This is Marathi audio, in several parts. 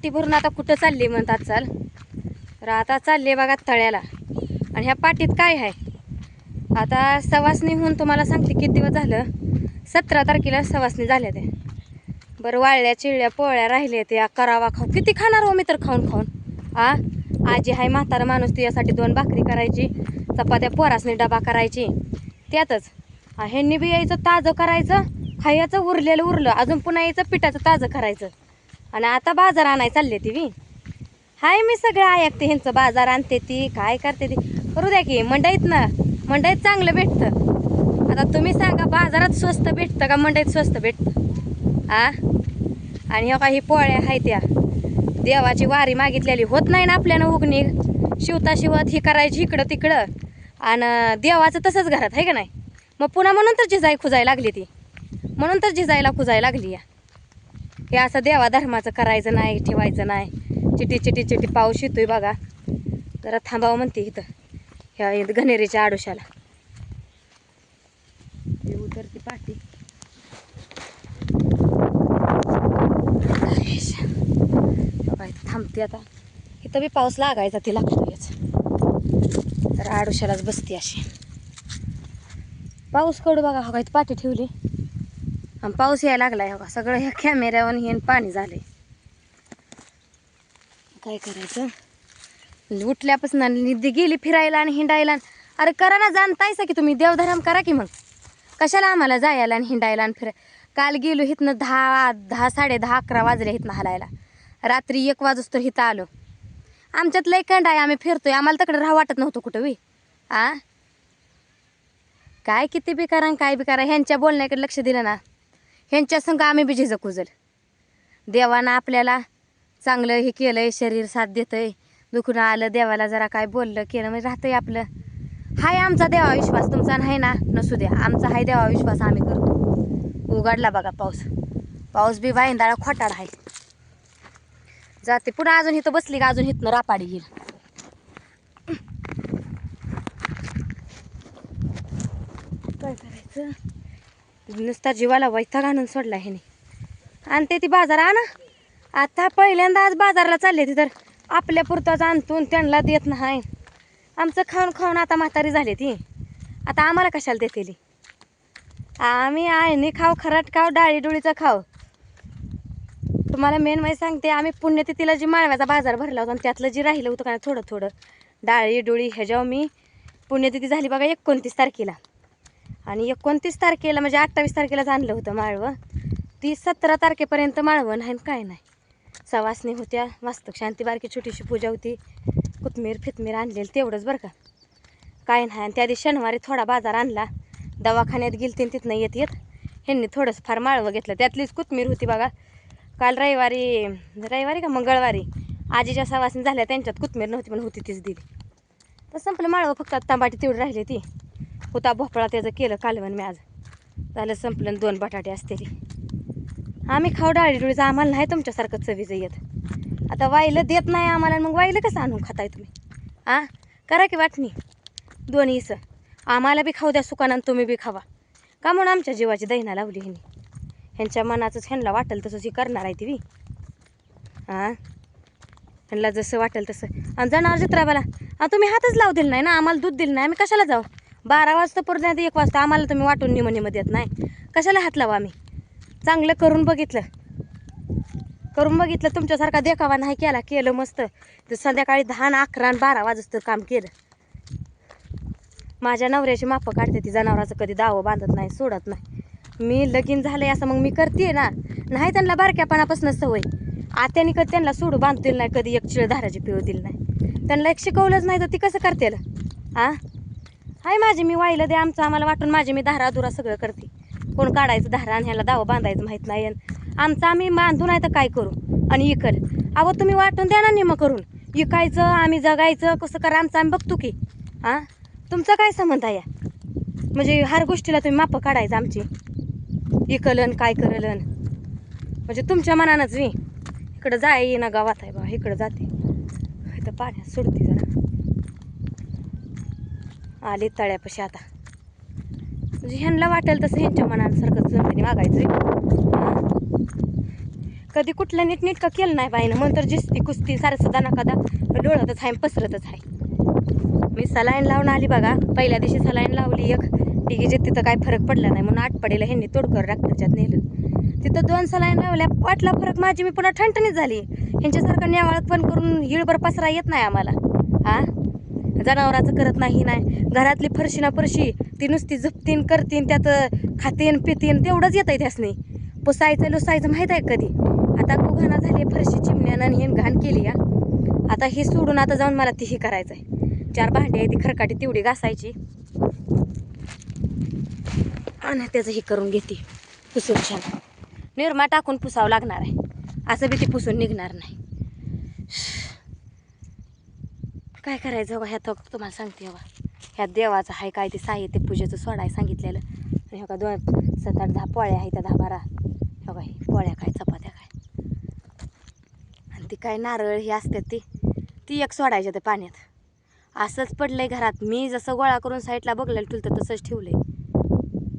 पाठी भरून आता कुठं चालली म्हणतात चाल. तर आता चालले बघा तळ्याला. आणि ह्या पाठीत काय आहे? आता सवासणी होऊन तुम्हाला सांगते किती दिवस झालं? सतरा तारखेला सवासणी झाल्या ते बरं वाळल्या चिळल्या पोळ्या राहिल्या त्या. करावा खाऊ. किती खाणार हो मी तर खाऊन खाऊन? आ? आजी हाय म्हातारा माणूस तिच्यासाठी दोन भाकरी करायची चपात्या पोरासनी डबा करायची. त्यातच. ह्यांनी बी यायचं ताजं करायचं खायचं उरलेलं उरलं. अजून पुन्हा यायचं पिठाचं ताजं करायचं. आणि आता बाजार आणाय चालले ती मी. हाय मी सगळं ऐकते ह्यांचं बाजार आणते ती काय करते ती. करू द्या की मंडईत ना मंडईत चांगलं भेटतं. आता तुम्ही सांगा बाजारात स्वस्त भेटतं का मंडईत स्वस्त भेटतं? आ? आणि हो काही पोळ्या आहे त्या. देवाची वारी मागितलेली होत नाही ना आपल्यानं उगणी शिवता शिवत ही करायची इकडं तिकडं. आणि देवाचं तसंच घरात आहे का नाही? मग पुन्हा म्हणून तर जिजाई खुजायला लागली ती. म्हणून तर जिजाईला खुजायला लागली या. हे असं देवा धर्माचं करायचं नाही ठेवायचं नाही. चिटी चिटी चिटी पाऊस येतोय बघा. जरा थांबावं म्हणते इथं ह्या इथं घनेरीच्या आडोशाला. उतरती पाठी. थांबते आता. इथं बी पाऊस लागायचा ती लागतोयच. तर आडोशालाच बसते अशी. पाऊस कडू बघा हा का पाठी ठेवली. आणि पाऊस यायला लागलाय हो का? सगळं ह्या कॅमेऱ्यावर हे पाणी झाले काय करायचं? म्हणजे उठल्यापासून निधी गेली फिरायला आणि हिंडायला अरे करा ना जाणतायसा की तुम्ही देवधराम करा की मग. कशाला आम्हाला जायला आणि हिंडायला आणि फिराय काल गेलो इथनं दहा दहा साडे दहा अकरा वाजले इथनं हलायला. रात्री एक वाजूस तर हिथं आलो. आमच्यात लय कंड आहे आम्ही फिरतोय. आम्हाला तकडे राहा वाटत नव्हतं कुठं वी आ? काय किती बी करा आणि काय बी करा ह्यांच्या बोलण्याकडे लक्ष दिलं ना. ह्यांच्या संग आम्ही बी झिजक उजल. देवानं आपल्याला चांगलं हे केलंय शरीर साथ देतं आहे दुखून आलं देवाला जरा काय बोललं केलं म्हणजे राहतंय आपलं. हाय आमचा देवा विश्वास तुमचा नाही ना? नसू द्या. आमचा हाय देवा विश्वास आम्ही करतो. उघडला बघा पाऊस. पाऊस बी बाईंदाळा खोटाड आहे. जाते पुन्हा अजून इथं बसली का? अजून इथनं रापाडी येईल काय करायचं नुसता जीवाला वैताग आणून सोडला ह्याने. आणते ती बाजार आणा. आता पहिल्यांदा आज बाजारला चालले ती तर आपल्या पुरताच आणतून त्यांना देत नाही. आमचं खाऊन खाऊन आता म्हातारी झाली ती. आता आम्हाला कशाला देतेली आम्ही आयनी खाऊ खराट खाऊ डाळी डोळीचं खाऊ. तुम्हाला मेन माहिती म्हणजे सांगते आम्ही पुण्यतिथीला जी माळव्याचा बाजार भरला होता आणि त्यातलं जे राहिलं होतं का नाही थोडं थोडं. डाळी डोळी ह्याच्यावर मी पुण्यतिथी झाली बघा एकोणतीस तारखेला. आणि एकोणतीस तारखेला म्हणजे अठ्ठावीस तारखेलाच आणलं होतं माळवं. ती सतरा तारखेपर्यंत माळवं नाही आणि काय नाही. सवासणी होत्या मस्त शांती बारकी छोटीशी पूजा होती. कोथमीर फितमीर आणलेली तेवढंच बरं का. काय नाही आणि त्या दिवशी शनिवारी थोडा बाजार आणला. दवाखान्यात गेलते तिथनं येत येत ह्यांनी थोडंसं फार माळवं घेतलं. त्यातलीच कोथमीर होती बघा. काल रविवारी रविवारी का मंगळवारी? आजीच्या सवासणी झाल्या त्यांच्यात कोथमीर नव्हती पण होती तीच दिली. तर संपलं माळवं फक्त तांबाटी तेवढी राहिली ती. होता भोपळा त्याचं केलं कालवण मी आज. झालं संपलं आणि दोन बटाटे असतेली आम्ही खाऊ डाळी डोळीचं आम्हाला नाही तुमच्यासारखं चवीचं येत. आता वाईलं देत नाही आम्हाला मग वाईलं कसं आणून खाताय तुम्ही? आ? करा की वाटणी. दोन्हीचं आम्हाला बी खाऊ द्या सुकानं तुम्ही बी खावा. का म्हणून आमच्या जीवाची दहिना लावली ह्यांनी? ह्यांच्या मनाचंच ह्यांना वाटेल तसंच ही करणार आहे ती बी. हां ह्यांना जसं वाटेल तसं. आणि जाणार जत्राबाला आ तुम्ही हातच लावू दिलं नाही ना? आम्हाला दूध दिलं नाही. आम्ही कशाला जाऊ? बारा वाजता परत एक वाजता आम्हाला तुम्ही वाटून निम निम देत नाही. कशाला हात लावा आम्ही? चांगलं करून बघितलं. करून बघितलं तुमच्यासारखा देखावा नाही केला केलं मस्त. तर संध्याकाळी दहा अकरा आणि बारा वाजत काम केलं. माझ्या नवऱ्याची मापं काढते ती जनावराचं कधी दावं बांधत नाही सोडत नाही. मी लगीन झालंय असं मग मी करते ना. नाही त्यांना बारक्यापणापासून सवय. आत्याने कधी त्यांना सोडू बांधतील नाही कधी एक चिळ धाराची पिळू दिली नाही. त्यांना एक शिकवलंच नाही तर ती कसं करतील? आ? हाय माझी मी व्हायला दे आमचं आम्हाला वाटून माझी मी धारा दुरा सगळं करते. कोण काढायचं धारा आणि ह्याला दावा बांधायचं माहीत नाही आमचं आम्ही बांधू नाही तर काय करू? आणि इकल. अहो तुम्ही वाटून द्या ना निम करून. इकायचं आम्ही जगायचं कसं करा आमचं आम्ही बघतो की. हां? तुमचा काय संबंध आहे म्हणजे हर गोष्टीला तुम्ही मापं काढायचं आमची. इकलन काय करलन. म्हणजे तुमच्या मनानंच मी. इकडं जाय ना गावात आहे बा इकडं जाते. इथं पाण्यात सोडते जरा. आले तळ्यापाशी आता. म्हणजे ह्यांना वाटेल तसं ह्यांच्या मनासारखं जमिनी मागायचं कधी कुठलं नीटनीटकं केलं नाही बाईनं. मग तर जिस्ती कुस्ती सारं दाना कदा डोळतच आहे पसरतच आहे. मी सलाईन लावून आली बघा. पहिल्या दिवशी सलाईन लावली एक. तिघीचे तिथं काय फरक पडला नाही. म्हणून पडेल ह्यांनी तोडकर डॉक्टरच्यात नेलं. तिथं दोन सलाईन लावल्या. वाटला फरक माझी. मी पुन्हा ठणठणीत झाली. ह्यांच्यासारखं न्यावाळत पण करून हिळभर पसरा येत नाही आम्हाला. हां? जनावराचं करत नाही नाही. घरातली फरशी ना फरशी ती नुसती झुपतीन करतीन त्यात खातीन पितीन तेवढंच येतं त्यासनी. पुसायचं लुसायचं माहीत आहे कधी? आता गुघाना झाली फरशी चिमण्यानं आणि हे घाण केली या. आता हे सोडून आता जाऊन मला तीही करायचं आहे चार भांडी आहे ती खरकाटी तेवढी घासायची. आणि त्याचं हे करून घेते. पुसून छान. निरमा टाकून पुसावं लागणार आहे. असं बी ती पुसून निघणार नाही. काय करायचं बघा ह्यात तुम्हाला सांगते बघा. ह्या देवाचं आहे काय ते साहित्य पूजेचं सोडाय सांगितलेलं. आणि ह्या का दोन सात आठ दहा पोळ्या आहेत त्या दहा बारा. बघा हे पोळ्या काय चपात्या काय. आणि ती काय नारळ ही असतात ती. ती एक सोडायच्या त्या पाण्यात. असंच पडलंय घरात. मी जसं गोळा करून साईडला बघलेलं तुल तर तसंच ठेवलंय.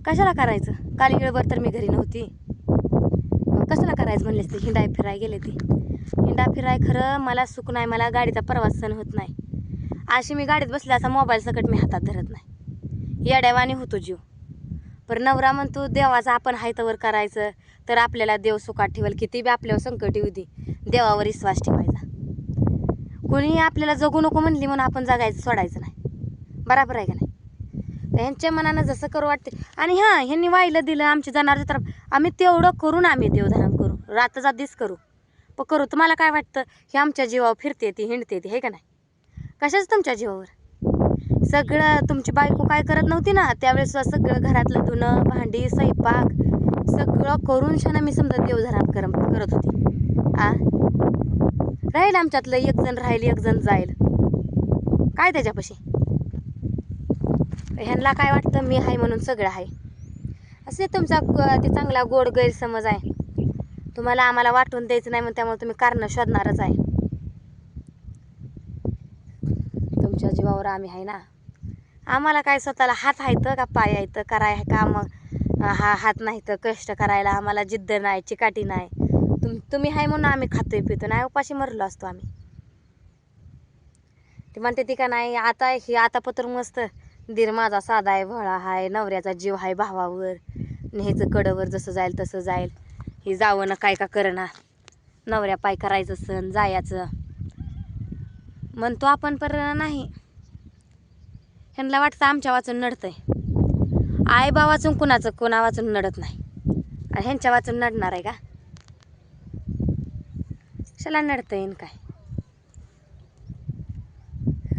कशाला करायचं? काल वेळभर तर मी घरी नव्हती. कशाला करायचं म्हणलेस ते? हिंडाय फिराय गेले ती. हिंडा फिराय खरं मला सुख नाही मला गाडीचा प्रवास सण होत नाही. अशी मी गाडीत बसले असा मोबाईल सकट मी हातात धरत नाही. येड्यावानी होतो जीव. पर नवरा म्हणतो देवाचा आपण हायतवर करायचं तर आपल्याला देव सुखात ठेवेल किती बी आपल्यावर संकट येऊ दे देवावर विश्वास ठेवायचा. कोणी आपल्याला जगू नको म्हणली म्हणून आपण जगायचं सोडायचं नाही. बराबर आहे का नाही? तर ह्यांच्या मनानं जसं करू वाटते. आणि हां ह्यांनी वाहिलं दिलं आमच्या जनावर तर आम्ही तेवढं करून आम्ही देवधर्म करू. रातचा दिस करू. पण करू तुम्हाला काय वाटतं? हे आमच्या जीवावर फिरते ती हिंडते ती हे का नाही? कशाच तुमच्या जीवावर? सगळं तुमची बायको काय करत नव्हती ना? त्यावेळेस सगळं घरातलं धुणं भांडी स्वयंपाक सगळं करून शाना मी समजा देवधर्म करम करत होती. आ? राहील आमच्यातलं एक जण राहील एक जण जाईल. काय त्याच्यापाशी? ह्यांना काय वाटतं? मी आहे म्हणून सगळं आहे असे तुमचा ते चांगला गोड गैरसमज आहे. तुम्हाला आम्हाला वाटून द्यायचं नाही म्हणून त्यामुळे तुम्ही कारणं शोधणारच आहे. आमच्या जीवावर आम्ही आहे ना. आम्हाला काय स्वतःला हात आहेत का पाय आहेत कराय का मग हा हात नाही तर कष्ट करायला आम्हाला जिद्द नाही चिकाटी नाही. तुम तुम्ही आहे म्हणून आम्ही खातोय पितो नाही उपाशी मरलो असतो आम्ही. ते म्हणते ती का नाही आता ही आता पत्र मस्त. दीर माझा साधा आहे भळा आहे नवऱ्याचा जीव आहे भावावर. ह्याचं कडवर जसं जाईल तसं जाईल. हे जावं ना काय का करणार नवऱ्या पाय करायचं सण जायचं. म्हणतो आपण पर नाही. ह्यांना वाटतं आमच्या वाचून नडतंय. आई बा वाचून कुणाचं कुणा वाचून नडत नाही. आणि ह्यांच्या वाचून नडणार आहे का? शाला नडतं येईन काय?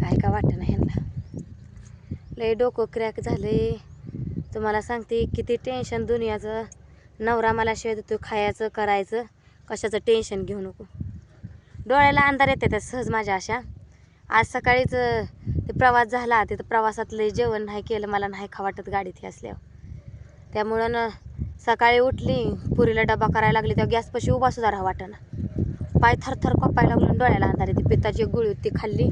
काय का वाटत नाही ह्यांना? लय डोकं क्रॅक झाले तुम्हाला सांगते किती टेन्शन दुनियाचं. नवरा मला शिवाय देतो खायचं करायचं. कशाचं टेन्शन घेऊ नको. डोळ्याला अंधार येते त्या सहज माझ्या अशा. आज सकाळीच ते प्रवास झाला. तिथं प्रवासातलं जेवण नाही केलं. मला नाही खा वाटत गाडीत हे असल्यावर. त्यामुळं ना सकाळी उठली पुरीला डबा करायला लागली तेव्हा गॅसपाशी उभा सुद्धा राहा वाटेना. पाय थरथर कपायला लागून डोळ्याला अंधार. ती पित्ताची गोळी होती ती खाल्ली.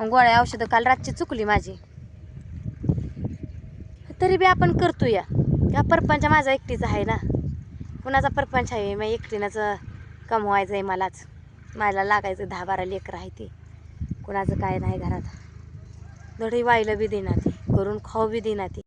मग गोळ्या औषधं काल रातची चुकली माझी. तरी बी आपण करतो या. या परपंच माझा एकटीचा आहे ना. कुणाचा परपंच आहे? मग एकटीनंच कमवायचं आहे मलाच. मला लागायचं दहा बारा लेकरं आहे ती. कुणाचं काय नाही घरात. धडी व्हायला बी देणार ती करून खाऊ बी देणार ती